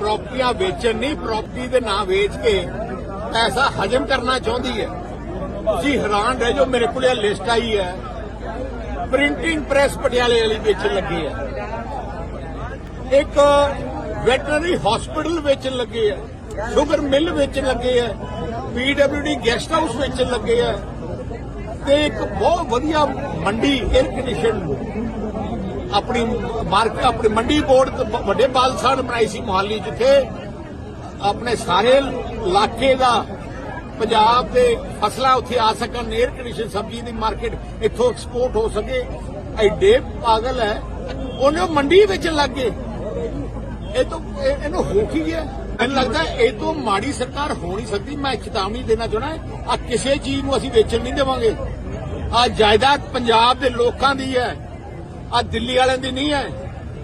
ਪ੍ਰਾਪਰਟੀਆਂ ਵੇਚਣ ਨਹੀਂ ਪ੍ਰਾਪਰਟੀ ਦੇ ਨਾਂ ਵੇਚ ਕੇ ਪੈਸਾ ਹਜਮ ਕਰਨਾ ਚਾਹੁੰਦੀ ਹੈ। ਤੁਸੀਂ ਹੈਰਾਨ ਰਹਿ ਜਾਓ, ਮੇਰੇ ਕੋਲ ਇਹ ਲਿਸਟ ਆਈ ਹੈ। ਪ੍ਰਿੰਟਿੰਗ ਪ੍ਰੈਸ ਪਟਿਆਲੇ ਵਾਲੀ ਵੇਚਣ ਲੱਗੀ ਹੈ ਇੱਕ ਵੈਟਰਨਰੀ ਹਸਪੀਟਲ ਵੇਚਣ ਲੱਗੇ ਆ। ਸ਼ੂਗਰ ਮਿਲ ਵੇਚਣ ਲੱਗੇ ਆ। ਪੀਡਬਲਯੂਡੀ ਗੈਸਟ ਹਾਊਸ ਵੇਚਣ ਲੱਗੇ ਆ। ਤੇ ਇੱਕ ਬਹੁਤ ਵਧੀਆ ਮੰਡੀ 에ਅਰ ਕੰਡੀਸ਼ਨ ਆਪਣੀ ਮਾਰਕ ਆਪਣੀ ਮੰਡੀ ਬੋਰਡ ਵੱਡੇ ਬਾਲਸਾਨ ਬਣਾਈ ਸੀ ਮੁਹਾਲੀ ਜਿੱਥੇ ਆਪਣੇ ਸਾਰੇ ਇਲਾਕੇ ਦਾ ਪੰਜਾਬ ਦੇ ਫਸਲਾਂ ਉੱਥੇ ਆ ਸਕਣ 에ਅਰ ਕੰਡੀਸ਼ਨ ਸਬਜ਼ੀ ਦੀ ਮਾਰਕੀਟ ਇੱਥੋਂ ਐਕਸਪੋਰਟ ਹੋ ਸਕੇ। ਐਡੇ ਪਾਗਲ ਹੈ। ਉਹਨੇ ਉਹ ਮੰਡੀ ਵੇਚਣ ਲੱਗ ਗਏ। ਇਹ ਤੋਂ ਇਹਨੂੰ ਹੋ ਕੀ ਗਿਆ? ਮੈਨੂੰ ਲੱਗਦਾ ਇਹ ਤੋਂ ਮਾੜੀ ਸਰਕਾਰ ਹੋ ਨਹੀਂ ਸਕਦੀ। ਮੈਂ ਚੇਤਾਵਨੀ ਦੇਣਾ ਚਾਹਣਾ ਆ ਕਿਸੇ ਚੀਜ਼ ਨੂੰ ਅਸੀਂ ਵੇਚਣ ਨਹੀਂ ਦੇਵਾਂਗੇ। ਆ ਜਾਇਦਾਦ ਪੰਜਾਬ ਦੇ ਲੋਕਾਂ ਦੀ ਹੈ। ਆ ਦਿੱਲੀ ਵਾਲਿਆਂ ਦੀ ਨਹੀਂ ਹੈ।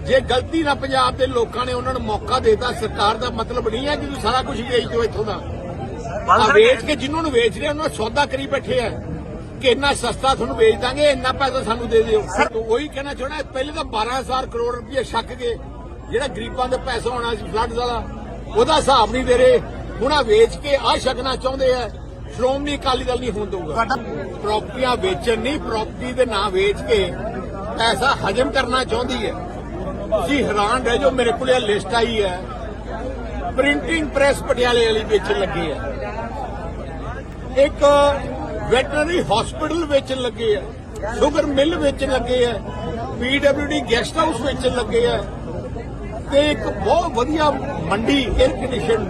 ਜੇ ਗਲਤੀ ਨਾਲ ਪੰਜਾਬ ਦੇ ਲੋਕਾਂ ਨੇ ਉਹਨਾਂ ਨੂੰ ਮੌਕਾ ਦੇਤਾ ਸਰਕਾਰ ਦਾ ਮਤਲਬ ਨਹੀਂ ਹੈ ਕਿ ਤੁਸੀਂ ਸਾਰਾ ਕੁਝ ਵੇਚ ਦਿਓ ਇੱਥੋਂ ਦਾ। ਆ ਵੇਚ ਕੇ ਜਿਨ੍ਹਾਂ ਨੂੰ ਵੇਚ ਰਹੇ ਉਹਨਾਂ ਸੌਦਾ ਕਰੀ ਬੈਠੇ ਆ। ਕਿ ਇੰਨਾ ਸਸਤਾ ਤੁਹਾਨੂੰ ਵੇਚ ਦਾਂਗੇ ਇੰਨਾ ਪੈਸਾ ਸਾਨੂੰ ਦੇ ਦਿਓ। ਉਹੀ ਕਹਿਣਾ ਚਾਹਣਾ ਪਹਿਲੇ ਤਾਂ 12000 ਕਰੋੜ ਰੁਪਏ ਛੱਕ ਗਏ ਜਿਹੜਾ ਗਰੀਬਾਂ ਦਾ ਪੈਸਾ ਹੋਣਾ ਸੀ ਫਲੱਡ ਵਾਲਾ ਉਹਦਾ ਹਿਸਾਬ ਨਹੀਂ ਦੇ ਰਹੇ। ਹੁਣ ਆ ਵੇਚ ਕੇ ਆ ਛਕਣਾ ਚਾਹੁੰਦੇ ਆ ਸ਼੍ਰੋਮਣੀ ਅਕਾਲੀ ਦਲ ਨਹੀਂ ਹੋਣ ਦਊਗਾ। ਪ੍ਰਾਪਰਟੀਆਂ ਵੇਚਣ ਨਹੀਂ ਪ੍ਰਾਪਰਟੀ ਦੇ ਨਾਂ ਵੇਚ ਕੇ ਪੈਸਾ ਹਜਮ ਕਰਨਾ ਚਾਹੁੰਦੀ ਹੈ। ਤੁਸੀਂ ਹੈਰਾਨ ਰਹਿ ਜਾਓ, ਮੇਰੇ ਕੋਲ ਇਹ ਲਿਸਟ ਆਈ ਹੈ। ਪ੍ਰਿੰਟਿੰਗ ਪ੍ਰੈਸ ਪਟਿਆਲੇ ਵਾਲੀ ਵੇਚਣ ਲੱਗੇ ਹੈ ਇੱਕ ਵੈਟਰਨਰੀ ਹਸਪੀਟਲ ਵੇਚਣ ਲੱਗੇ ਹੈ ਸ਼ੂਗਰ ਮਿਲ ਵੇਚਣ ਲੱਗੇ ਆ। ਪੀਡਬਲਯੂਡੀ ਗੈਸਟ ਹਾਊਸ ਵੇਚਣ ਲੱਗੇ ਹੈ ਤੇ ਇੱਕ ਬਹੁਤ ਵਧੀਆ ਮੰਡੀ 에ਅਰ ਕੰਡੀਸ਼ਨ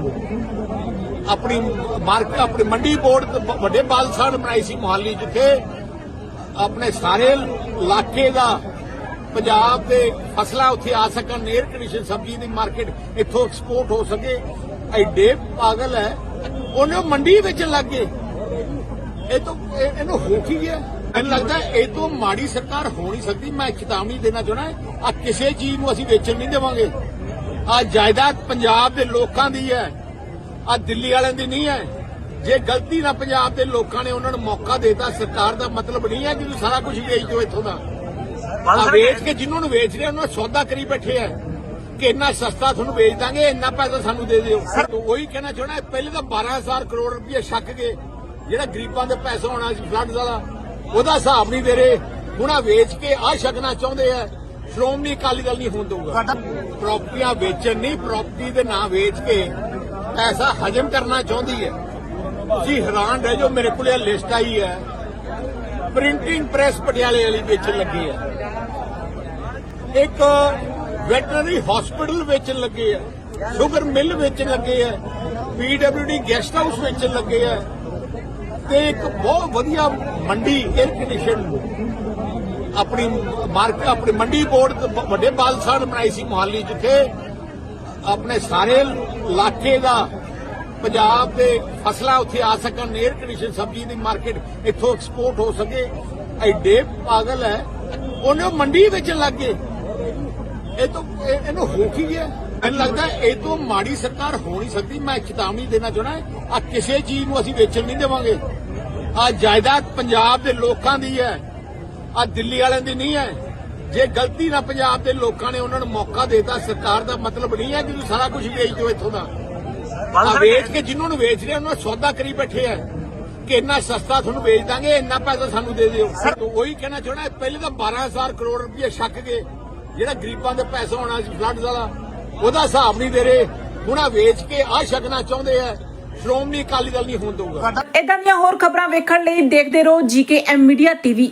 ਆਪਣੀ ਮਾਰਕ, ਆਪਣੀ ਮੰਡੀ ਬੋਰਡ ਤੋਂ ਬ- ਵੱਡੇ ਬਾਲਸਾਨ ਬਣਾਈ ਸੀ ਮੁਹਾਲੀ ਜਿੱਥੇ ਆਪਣੇ ਸਾਰੇ ਇਲਾਕੇ ਦਾ ਪੰਜਾਬ ਦੇ ਫਸਲਾਂ ਉੱਥੇ ਆ ਸਕਣ 에ਅਰ ਕੰਡੀਸ਼ਨ ਸਬਜ਼ੀ ਦੀ ਮਾਰਕੀਟ ਇੱਥੋਂ ਐਕਸਪੋਰਟ ਹੋ ਸਕੇ। ਐਡੇ ਪਾਗਲ ਹੈ। ਉਹਨੇ ਉਹ ਮੰਡੀ ਵੇਚਣ ਲੱਗ ਗਏ। ਇਹ ਤੋਂ ਇਹਨੂੰ ਹੋ ਕੀ ਗਿਆ? ਮੈਨੂੰ ਲੱਗਦਾ ਇਹ ਤੋਂ ਮਾੜੀ ਸਰਕਾਰ ਹੋ ਨਹੀਂ ਸਕਦੀ। ਮੈਂ ਚੇਤਾਵਨੀ ਦੇਣਾ ਚਾਹਣਾ ਆ ਕਿਸੇ ਚੀਜ਼ ਨੂੰ ਅਸੀਂ ਵੇਚਣ ਨਹੀਂ ਦੇਵਾਂਗੇ। ਆ ਜਾਇਦਾਦ ਪੰਜਾਬ ਦੇ ਲੋਕਾਂ ਦੀ ਹੈ। ਆ ਦਿੱਲੀ ਵਾਲਿਆਂ ਦੀ ਨਹੀਂ ਹੈ। ਜੇ ਗਲਤੀ ਨਾਲ ਪੰਜਾਬ ਦੇ ਲੋਕਾਂ ਨੇ ਉਹਨਾਂ ਨੂੰ ਮੌਕਾ ਦੇਤਾ ਸਰਕਾਰ ਦਾ ਮਤਲਬ ਨਹੀਂ ਹੈ ਕਿ ਤੁਸੀਂ ਸਾਰਾ ਕੁਝ ਵੇਚ ਦਿਓ ਇੱਥੋਂ ਦਾ। ਆ ਵੇਚ ਕੇ ਜਿਨ੍ਹਾਂ ਨੂੰ ਵੇਚ ਰਹੇ ਉਹਨਾਂ ਨੂੰ ਸੌਦਾ ਕਰੀ ਬੈਠੇ ਆ ਕਿ ਇੰਨਾ ਸਸਤਾ ਤੁਹਾਨੂੰ ਵੇਚ ਦਾਂਗੇ ਇੰਨਾ ਪੈਸਾ ਸਾਨੂੰ ਦੇ ਦਿਓ। ਉਹੀ ਕਹਿਣਾ ਚਾਹਣਾ ਪਹਿਲੇ ਤਾਂ 12000 ਕਰੋੜ ਰੁਪਏ ਛੱਕ ਗਏ ਜਿਹੜਾ ਗਰੀਬਾਂ ਦਾ ਪੈਸਾ ਹੋਣਾ ਸੀ ਫਲੱਡ ਵਾਲਾ ਉਹਦਾ ਹਿਸਾਬ ਨਹੀਂ ਦੇ ਰਹੇ। ਹੁਣ ਆ ਵੇਚ ਕੇ ਆ ਛਕਣਾ ਚਾਹੁੰਦੇ ਆ ਸ਼੍ਰੋਮਣੀ ਅਕਾਲੀ ਦਲ ਨਹੀਂ ਹੋਣ ਦਊਗਾ। ਪ੍ਰਾਪਰਟੀਆਂ ਵੇਚਣ ਨਹੀਂ ਪ੍ਰਾਪਰਟੀ ਦੇ ਨਾਂ ਵੇਚ ਕੇ ਪੈਸਾ ਹਜਮ ਕਰਨਾ ਚਾਹੁੰਦੀ ਹੈ। ਤੁਸੀਂ ਹੈਰਾਨ ਰਹਿ ਜਾਓ, ਮੇਰੇ ਕੋਲ ਇਹ ਲਿਸਟ ਆਈ ਹੈ। ਪ੍ਰਿੰਟਿੰਗ ਪ੍ਰੈਸ ਪਟਿਆਲੇ ਵਾਲੀ ਵੇਚਣ ਲੱਗੀ ਹੈ। ਇੱਕ ਵੈਟਰਨਰੀ ਹਸਪੀਟਲ ਵੇਚਣ ਲੱਗੇ ਆ ਸ਼ੂਗਰ ਮਿਲ ਵੇਚਣ ਲੱਗੇ ਆ ਪੀਡਬਲਯੂਡੀ ਗੈਸਟ ਹਾਊਸ ਵੇਚਣ ਲੱਗੇ ਆ ਤੇ ਇੱਕ ਬਹੁਤ ਵਧੀਆ ਮੰਡੀ 에ਅਰ ਕੰਡੀਸ਼ਨ ਆਪਣੀ ਮਾਰਕ ਆਪਣੀ ਮੰਡੀ ਬੋਰਡ ਤੋਂ ਬ- ਵੱਡੇ ਬਾਲਸਾਨ ਬਣਾਈ ਸੀ ਮੁਹਾਲੀ ਜਿੱਥੇ ਆਪਣੇ ਸਾਰੇ ਇਲਾਕੇ ਦਾ ਪੰਜਾਬ ਦੇ ਫਸਲਾਂ ਉੱਥੇ ਆ ਸਕਣ 에ਅਰ ਕੰਡੀਸ਼ਨ ਸਬਜ਼ੀ ਦੀ ਮਾਰਕੀਟ ਇੱਥੋਂ ਐਕਸਪੋਰਟ ਹੋ ਸਕੇ। ਐਡੇ ਪਾਗਲ ਹੈ। ਉਹਨੇ ਉਹ ਮੰਡੀ ਵੇਚਣ ਲੱਗ ਗਏ। ਇਹ ਤੋਂ ਇਹਨੂੰ ਹੋ ਕੀ ਗਿਆ? ਮੈਨੂੰ ਲੱਗਦਾ ਇਹ ਤੋਂ ਮਾੜੀ ਸਰਕਾਰ ਹੋ ਨਹੀਂ ਸਕਦੀ। ਮੈਂ ਚੇਤਾਵਨੀ ਦੇਣਾ ਚਾਹਣਾ ਆ ਕਿਸੇ ਚੀਜ਼ ਨੂੰ ਅਸੀਂ ਵੇਚਣ ਨਹੀਂ ਦੇਵਾਂਗੇ। ਆ ਜਾਇਦਾਦ ਪੰਜਾਬ ਦੇ ਲੋਕਾਂ ਦੀ ਹੈ। ਆ ਦਿੱਲੀ ਵਾਲਿਆਂ ਦੀ ਨਹੀਂ ਹੈ। ਜੇ ਗਲਤੀ ਨਾਲ ਪੰਜਾਬ ਦੇ ਲੋਕਾਂ ਨੇ ਉਹਨਾਂ ਨੂੰ ਮੌਕਾ ਦੇਤਾ, ਸਰਕਾਰ ਦਾ ਮਤਲਬ ਨਹੀਂ ਹੈ ਕਿ ਤੁਸੀਂ ਸਾਰਾ ਕੁਝ ਵੇਚ ਦਿਓ ਇੱਥੋਂ ਦਾ। ਆ ਵੇਚ ਕੇ ਜਿਨ੍ਹਾਂ ਨੂੰ ਵੇਚ ਰਹੇ ਉਹਨਾਂ ਨੂੰ ਸੌਦਾ ਕਰੀ ਬੈਠੇ ਆ। ਕਿ ਇੰਨਾ ਸਸਤਾ ਤੁਹਾਨੂੰ ਵੇਚ ਦਾਂਗੇ ਇੰਨਾ ਪੈਸਾ ਸਾਨੂੰ ਦੇ ਦਿਓ। ਉਹੀ ਕਹਿਣਾ ਚਾਹਣਾ ਪਹਿਲੇ ਤਾਂ 12000 ਕਰੋੜ ਰੁਪਏ ਛੱਕ ਗਏ ਜਿਹੜਾ ਗਰੀਬਾਂ ਦਾ ਪੈਸਾ ਹੋਣਾ ਸੀ ਫਲੱਡ ਵਾਲਾ ਉਹਦਾ ਹਿਸਾਬ ਨਹੀਂ ਦੇ ਰਹੇ। ਹੁਣ ਆ ਵੇਚ ਕੇ ਆ ਛਕਣਾ ਚਾਹੁੰਦੇ ਆ ਸ਼੍ਰੋਮਣੀ ਅਕਾਲੀ ਦਲ ਨਹੀਂ ਹੋਣ ਦਊਗਾ। ਇਦਾਂ ਦੀਆਂ ਹੋਰ ਖਬਰਾਂ ਵੇਖਣ ਲਈ ਦੇਖਦੇ ਰਹੋ ਜੀਕੇ ਐਮ ਮੀਡੀਆ ਟੀਵੀ।